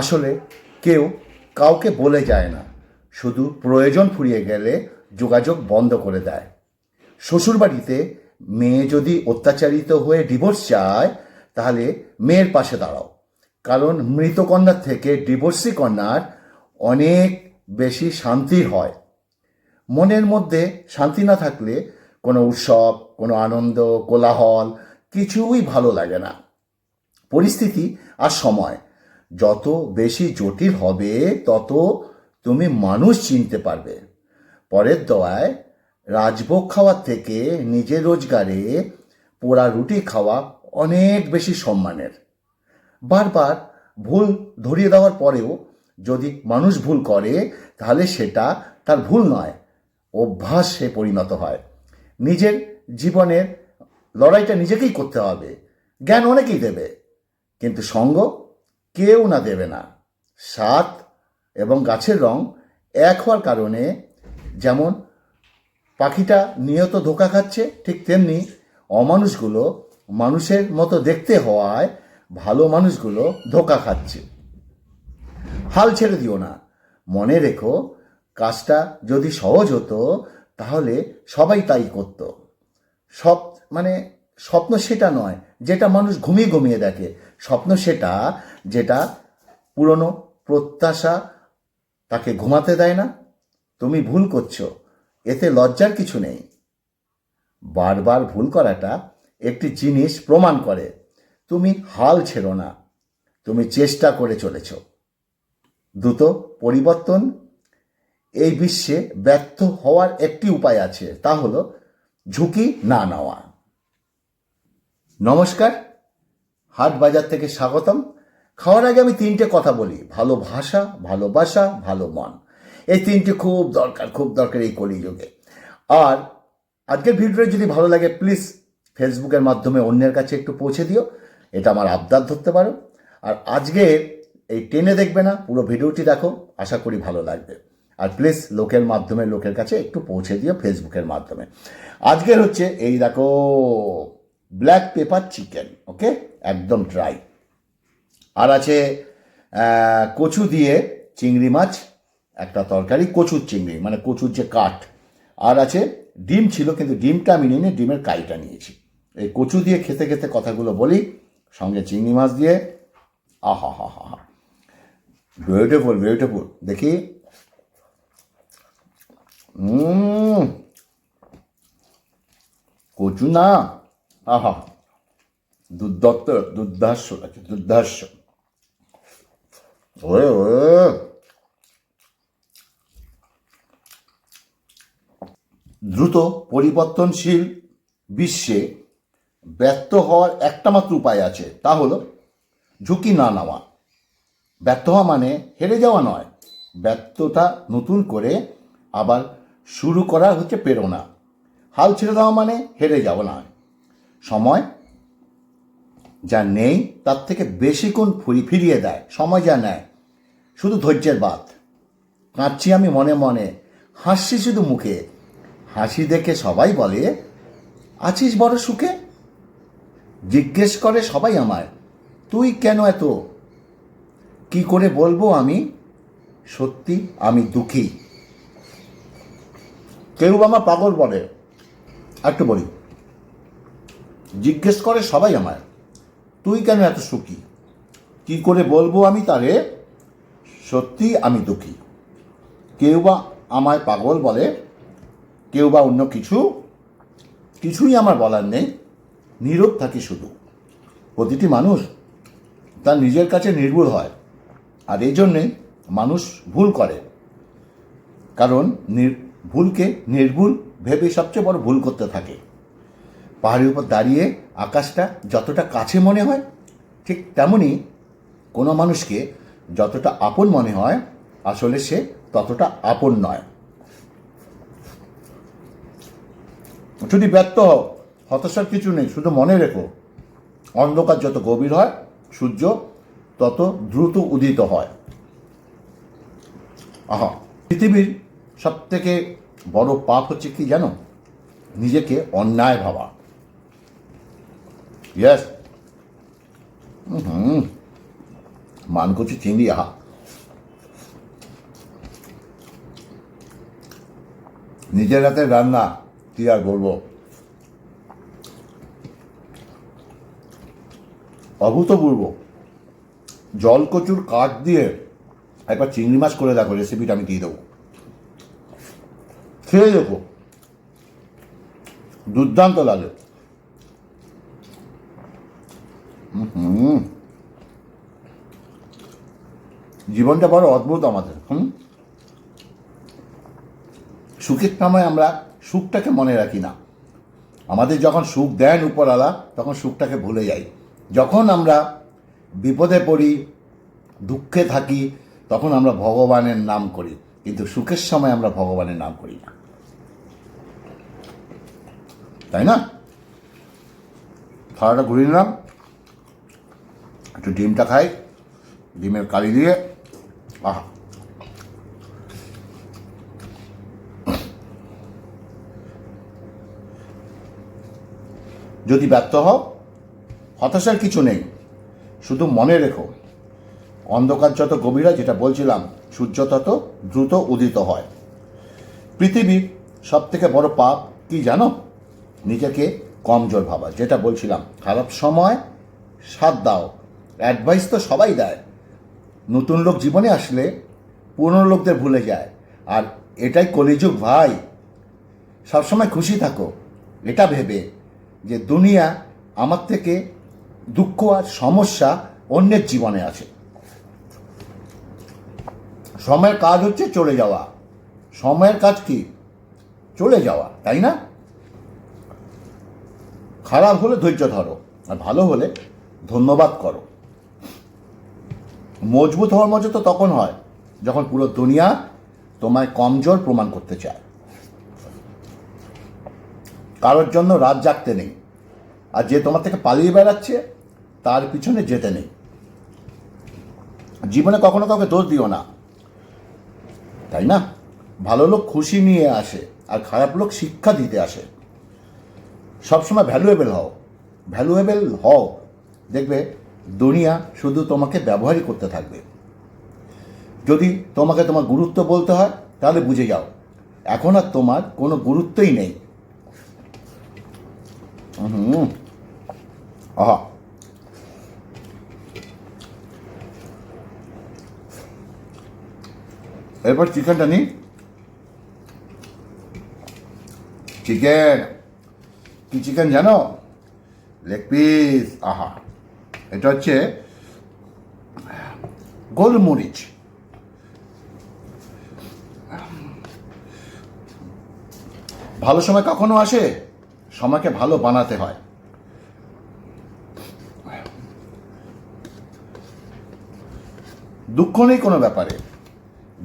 আসলে কেউ কাউকে বলে যায় না, শুধু প্রয়োজন ফুরিয়ে গেলে যোগাযোগ বন্ধ করে দেয়। শ্বশুরবাড়িতে মেয়ে যদি অত্যাচারিত হয়ে ডিভোর্স চায়, তাহলে মেয়ের পাশে দাঁড়াও। কারণ মৃত কন্যার থেকে ডিভোর্সি কন্যার অনেক বেশি শান্তির হয়। মনের মধ্যে শান্তি না থাকলে কোনো উৎসব, কোনো আনন্দ, কোলাহল কিছুই ভালো লাগে না। পরিস্থিতি আর সময় যত বেশি জটিল হবে, তত তুমি মানুষ চিনতে পারবে। পরের দোয়ায়, রাজভোগ খাওয়ার থেকে নিজের রোজগারে পোড়া রুটি খাওয়া অনেক বেশি সম্মানের। বারবার ভুল ধরিয়ে দেওয়ার পরেও যদি মানুষ ভুল করে, তাহলে সেটা তার ভুল নয়, অভ্যাসে পরিণত হয়। নিজের জীবনের লড়াইটা নিজেকেই করতে হবে, জ্ঞান অনেকেই দেবে। কিন্তু সঙ্গ কেউ না দেবে না। স্বাদ এবং গাছের রং এক হওয়ার কারণে যেমন পাখিটা নিয়ত ধোকা খাচ্ছে, ঠিক তেমনি অমানুষগুলো মানুষের মতো দেখতে হওয়ায় ভালো মানুষগুলো ধোকা খাচ্ছে। হাল ছেড়ে দিও না। মনে রেখো, কাজটা যদি সহজ হতো, তাহলে সবাই তাই করত। সব মানে স্বপ্ন সেটা নয়, যেটা মানুষ ঘুমিয়ে ঘুমিয়ে দেখে। স্বপ্ন সেটা যেটা পুরনো প্রত্যাশা তাকে ঘুমাতে দেয় না। তুমি ভুল করছ। এতে লজ্জার কিছু নেই। বারবার ভুল করাটা একটি জিনিস প্রমাণ করে। তুমি হাল ছেড়ো না। তুমি চেষ্টা করে চলেছ। দ্রুত পরিবর্তন। এই বিশ্বে ব্যর্থ হওয়ার একটি উপায় আছে, তা হলো ঝুঁকি না নেওয়া। নমস্কার। হাট বাজার থেকে স্বাগতম। খাওয়ার আগে আমি তিনটে কথা বলি। ভালো ভাষা ভালোবাসা ভালো মন। এই তিনটে খুব দরকার খুব দরকার এই কলিযুগে। আর আজকের ভিডিওটা যদি ভালো লাগে প্লিজ ফেসবুকের মাধ্যমে অন্যের কাছে একটু পৌঁছে দিও। এটা আমার আবদার ধরতে পারো। আর আজকে এই টেনে দেখবে না, পুরো ভিডিওটি দেখো। আশা করি ভালো লাগবে। আর প্লিজ লোকের মাধ্যমে, লোকের কাছে একটু পৌঁছে দিও ফেসবুকের মাধ্যমে। আজকের হচ্ছে এই দেখো ব্ল্যাক পেপার চিকেন ওকে একদম ড্রাই আর আছে কচু দিয়ে চিংড়ি মাছ, একটা তরকারি, কচুর চিংড়ি মানে কচুর যে কাঠ। আর আছে, ডিম ছিল, কিন্তু ডিমটা আমি নিয়ে ডিমের কাইটা নিয়েছি। এই কচু দিয়ে খেতে খেতে কথাগুলো বলি, সঙ্গে চিংড়ি মাছ দিয়ে আহা হা হা হা বিউটিফুল বিউটিফুল দেখি কচু না। আহা দুর্দত্ত দুর্ধাস্য আছে দুর্ধাস্য ওয়ে ওয়ে দ্রুত পরিবর্তনশীল বিশ্বে ব্যর্থ হওয়ার একটা মাত্র উপায় আছে, তা হলো ঝুঁকি না নেওয়া। ব্যর্থ হওয়া মানে হেরে যাওয়া নয়, ব্যর্থতা নতুন করে আবার শুরু করা হচ্ছে প্রেরণা। হাল ছেড়ে দেওয়া মানে হেরে যাওয়া নয়। সময় যা নেই, তার থেকে বেশি ফুরি- ফিরিয়ে দেয়, সময় যা নেয়। শুধু ধৈর্যের বাদ কাঁদছি আমি মনে মনে, হাসছি শুধু মুখে। হাসি দেখে সবাই বলে, আছিস বড় সুখে? জিজ্ঞেস করে সবাই আমায়, তুই কেন এত? কি করে বলব আমি? সত্যি আমি দুঃখী। কেউ আমার পাগল বলে। একটু বলি। জিজ্ঞেস করে সবাই আমায়, তুই কেন এত সুখী? কি করে বলব আমি তারে? সত্যি আমি দুঃখী। কেউ বা আমায় পাগল বলে, কেউ বা অন্য কিছু, কিছুই আমার বলার নেই, নীরব থাকি শুধু। প্রতিটি মানুষ তার নিজের কাছে নির্ভুল হয়, আর এই জন্যে মানুষ ভুল করে। কারণ ভুলকে নির্ভুল ভেবে সবচেয়ে বড় ভুল করতে থাকে। পাহাড়ের উপর দাঁড়িয়ে আকাশটা যতটা কাছে মনে হয়, ঠিক তেমনই কোনো মানুষকে যতটা আপন মনে হয়, আসলে সে ততটা আপন নয়। যদি ব্যর্থ হও, হতাশার কিছু নেই, শুধু মনে রেখো, অন্ধকার যত গভীর হয়, সূর্য তত দ্রুত উদিত হয়। আহা, পৃথিবীর সব থেকে বড় পাপ হচ্ছে কি জানো? নিজেকে অন্যায় ভাবা। ইয়েস হুম মানকচি চিংড়ি আহা নিজের হাতে রান্না, কি আর বলব? অভূতপূর্ব। জলকচুর কাঠ দিয়ে একবার চিংড়ি মাছ করে দেখো রেসিপিটা আমি দিয়ে দেবো। খেয়ে দেখো। দুর্দান্ত লাগে হুম জীবনটা বড় অদ্ভুত আমাদের, হুম? সুখের সময় আমরা সুখটাকে মনে রাখি না। আমাদের যখন সুখ দেন উপরওয়ালা, তখন সুখটাকে ভুলে যাই। যখন আমরা বিপদে পড়ি, দুঃখে থাকি, তখন আমরা ভগবানের নাম করি। কিন্তু সুখের সময় আমরা ভগবানের নাম করি না। তাই না? থালাটা ঘুরিয়ে নিলাম। একটু ডিমটা খাই, ডিমের কালি দিয়ে। আহ। যদি ব্যর্থ হও, হতাশার কিছু নেই। শুধু মনে রেখো, অন্ধকার যত গভীর যেটা বলছিলাম, সূর্য তত দ্রুত উদিত হয়। পৃথিবীর সব থেকে বড় পাপ কি জানো? নিজেকে কমজোর ভাবা। যেটা বলছিলাম, খারাপ সময় সাথ দাও। অ্যাডভাইস তো সবাই দেয়। নতুন লোক জীবনে আসলে পুরনো লোকদের ভুলে যায়। আর এটাই কলিযুগ ভাই। সবসময় খুশি থাকো। এটা ভেবে যে দুনিয়া আমার থেকে দুঃখ আর সমস্যা অন্যের জীবনে আছে। সময়ের কাজ হচ্ছে চলে যাওয়া। সময়ের কাজ কি? চলে যাওয়া, তাই না? খারাপ হলে ধৈর্য ধরো, আর ভালো হলে ধন্যবাদ করো। মজবুত হওয়ার মজা তো তখন হয়, যখন পুরো দুনিয়া তোমায় কমজোর প্রমাণ করতে চায়। কারোর জন্য রাত জাগতে নেই, আর যে তোমার থেকে পালিয়ে বেড়াচ্ছে, তার পিছনে যেতে নেই। জীবনে কখনো কাউকে দোষ দিও না, তাই না? ভালো লোক খুশি নিয়ে আসে, আর খারাপ লোক শিক্ষা দিতে আসে। সবসময় ভ্যালুয়েবল হও ভ্যালুয়েবল হও, দেখবে দুনিয়া শুধু তোমাকে ব্যবহারই করতে থাকবে। যদি তোমাকে তোমার গুরুত্ব বলতে হয়, তাহলে বুঝে যাও, এখন আর তোমার কোনো গুরুত্বই নেই। আহা। এরপর চিকেনটা নিই চিকেন। কি চিকেন জানো? লেগ পিস আহা। এটা হচ্ছে, গোলমরিচ। ভালো সময় কখনো আসে? সময়কে ভালো বানাতে হয়। দুঃখ নেই কোনো ব্যাপারে।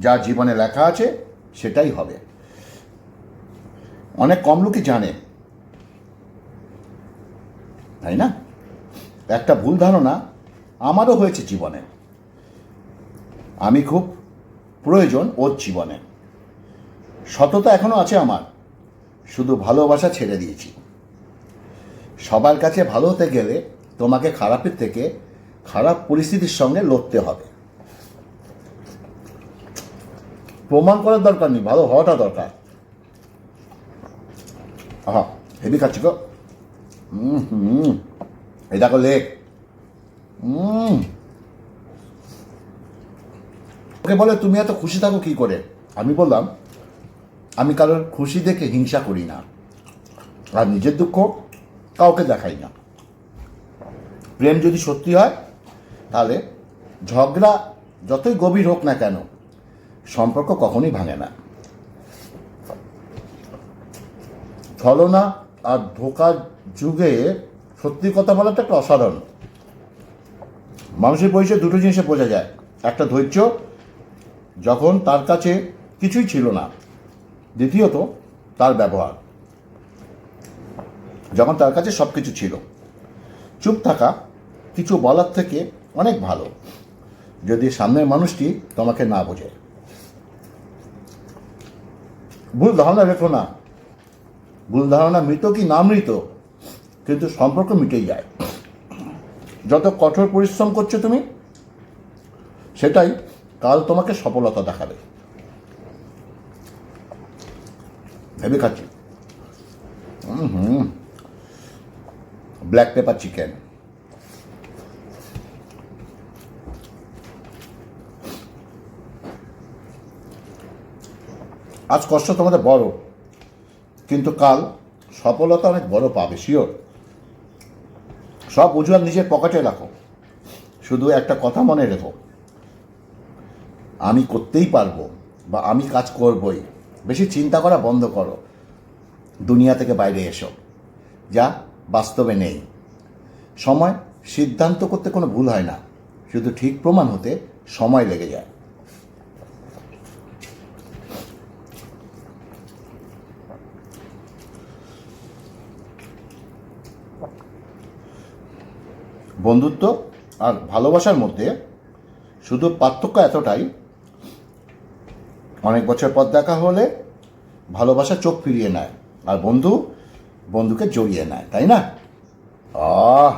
যা জীবনে লেখা আছে, সেটাই হবে। অনেক কম লোকই জানে। তাই না? একটা ভুল ধারণা আমারও হয়েছে জীবনে। আমি খুব প্রয়োজন ওর জীবনে। সততা এখনও আছে আমার। শুধু ভালোবাসা ছেড়ে দিয়েছি। সবার কাছে ভালো হতে গেলে তোমাকে খারাপের থেকে খারাপ পরিস্থিতির সঙ্গে লড়তে হবে। প্রমাণ করার দরকার নেই, ভালো হওয়াটা দরকার। হেভি খাচ্ছি গো। হুম হুম। এই দেখো লেক। ওকে বলে, তুমি এত খুশি থাকো কি করে? আমি বললাম, আমি কারোর খুশি দেখে হিংসা করি না। আর নিজের দুঃখ কাউকে দেখাই না। প্রেম যদি সত্যি হয়, তাহলে ঝগড়া যতই গভীর হোক না কেন, সম্পর্ক কখনোই ভাঙে না। ছলনা আর ধোকার যুগে সত্যি কথা বলাটা একটা অসাধারণ। মানুষের পরিচয় দুটো জিনিসে বোঝা যায়। একটা ধৈর্য, যখন তার কাছে কিছুই ছিল না। দ্বিতীয়ত, তার ব্যবহার। যখন তার কাছে সব কিছু ছিল। চুপ থাকা কিছু বলার থেকে অনেক ভালো, যদি সামনের মানুষটি তোমাকে না বোঝে। ভুল ধারণা রেখো না। ভুল ধারণা মৃত কি না মৃত? কিন্তু সম্পর্ক মিটেই যায়। যত কঠোর পরিশ্রম করছ তুমি, সেটাই কাল তোমাকে সফলতা দেখাবে। ভেবে খাচ্ছি। হুম। ব্ল্যাক পেপার চিকেন আজ কষ্ট তোমাদের বড়, কিন্তু কাল সফলতা অনেক বড় পাবে শিওর সব অজুহাত নিজের পকেটে রাখো। শুধু একটা কথা মনে রেখো। আমি করতেই পারব বা আমি কাজ করবই। বেশি চিন্তা করা বন্ধ করো। দুনিয়া থেকে বাইরে এসো। যা বাস্তবে নেই। সময় সিদ্ধান্ত করতে কোনো ভুল হয় না। শুধু ঠিক প্রমাণ হতে সময় লেগে যায়। বন্ধুত্ব আর ভালোবাসার মধ্যে শুধু পার্থক্য এতটাই, অনেক বছর পর দেখা হলে ভালোবাসা চোখ ফিরিয়ে নেয় আর বন্ধু বন্ধুকে জড়িয়ে নেয়, তাই না? আহ!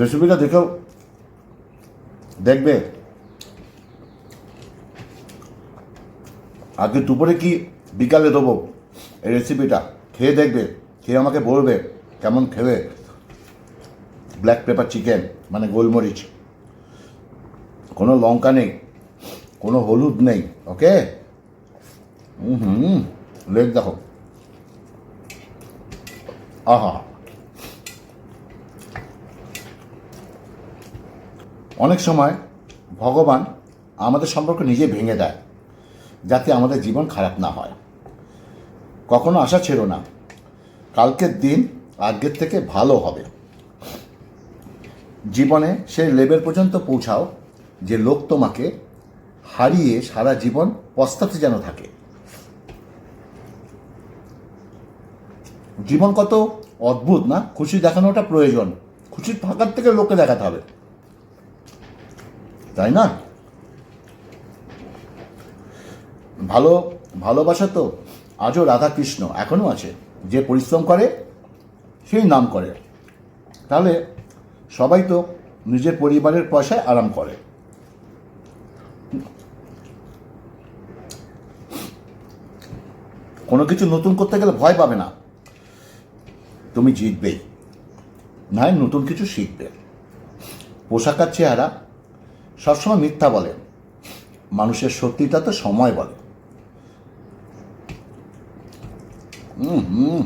রেসিপিটা দেখেও দেখবে? আগে দুপুরে কি বিকালে দেবো এই রেসিপিটা খেয়ে দেখবে, খেয়ে আমাকে বলবে কেমন খেবে। ব্ল্যাক পেপার চিকেন মানে গোলমরিচ। কোনো লঙ্কা নেই, কোনো হলুদ নেই ওকে হুম লেগ দেখো। আহা। অনেক সময় ভগবান আমাদের সম্পর্ক নিজে ভেঙে দেয়, যাতে আমাদের জীবন খারাপ না হয়। কখনো আশা ছিল না। কালকের দিন আজকের থেকে ভালো হবে। জীবনে সেই লেভেল পর্যন্ত পৌঁছাও যে লোক তোমাকে হারিয়ে সারা জীবন পস্তাতে যেন থাকে। জীবন কত অদ্ভুত, না? খুশি দেখানোটা প্রয়োজন। খুশি থাকার থেকে লোককে দেখাতে হবে। তাই না? ভালো, ভালোবাসা তো। আজও রাধা কৃষ্ণ এখনও আছে। যে পরিশ্রম করে, সেই নাম করে। তাহলে সবাই তো নিজের পরিবারের পয়সায় আরাম করে। কোনো কিছু নতুন করতে গেলে ভয় পাবে না। তুমি জিতবেই। নয় নতুন কিছু শিখবে। পোশাকার চেহারা সবসময় মিথ্যা বলে। মানুষের সত্যিটা তো সময় বলে। হুম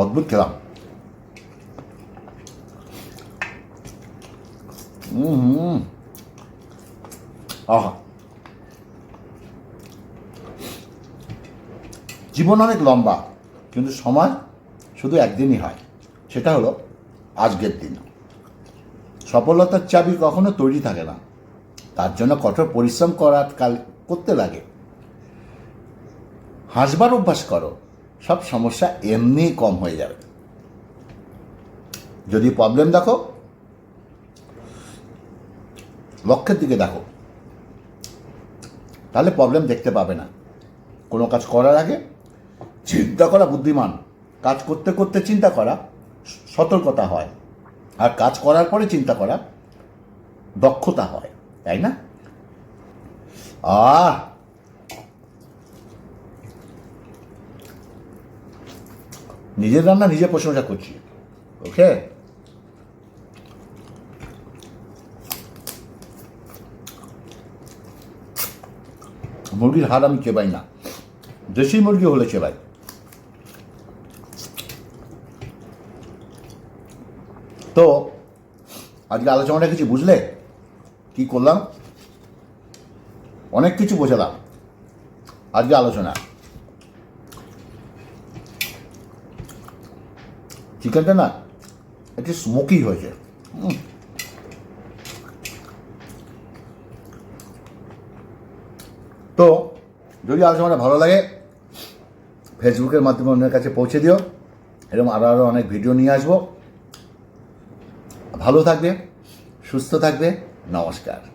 অদ্ভুত খেলাম হুম আহা জীবন অনেক লম্বা, কিন্তু সময় শুধু একদিনই হয়। সেটা হলো আজকের দিন। সফলতার চাবি কখনো তৈরি থাকে না। তার জন্য কঠোর পরিশ্রম করার কাল করতে লাগে। হাসবার অভ্যাস করো, সব সমস্যা এমনি কম হয়ে যাবে। যদি প্রবলেম দেখো, লক্ষ্যের দিকে দেখো, তাহলে প্রবলেম দেখতে পাবে না। কোনো কাজ করার আগে চিন্তা করা বুদ্ধিমান। কাজ করতে করতে চিন্তা করা, সতর্কতা হয়। আর কাজ করার পরে চিন্তা করা, দক্ষতা হয়। তাই না? আহ! নিজের রান্না নিজে প্রশংসা করছি। ওকে? মুরগির হাড় আমি চেবাই না। দেশি মুরগি হলে চেবাই। তো, আজকে আলোচনাটা কিছু বুঝলে? কি করলাম? অনেক কিছু বোঝালাম। আজকে আলোচনা। চিকেনটা না, একটু স্মোকি হয়েছে। তো, যদি আলোচনাটা ভালো লাগে, ফেসবুকের মাধ্যমে অন্যের কাছে পৌঁছে দিও। এরকম আরও আরও অনেক ভিডিও নিয়ে আসব। ভালো থাকবে, সুস্থ থাকবে। নমস্কার।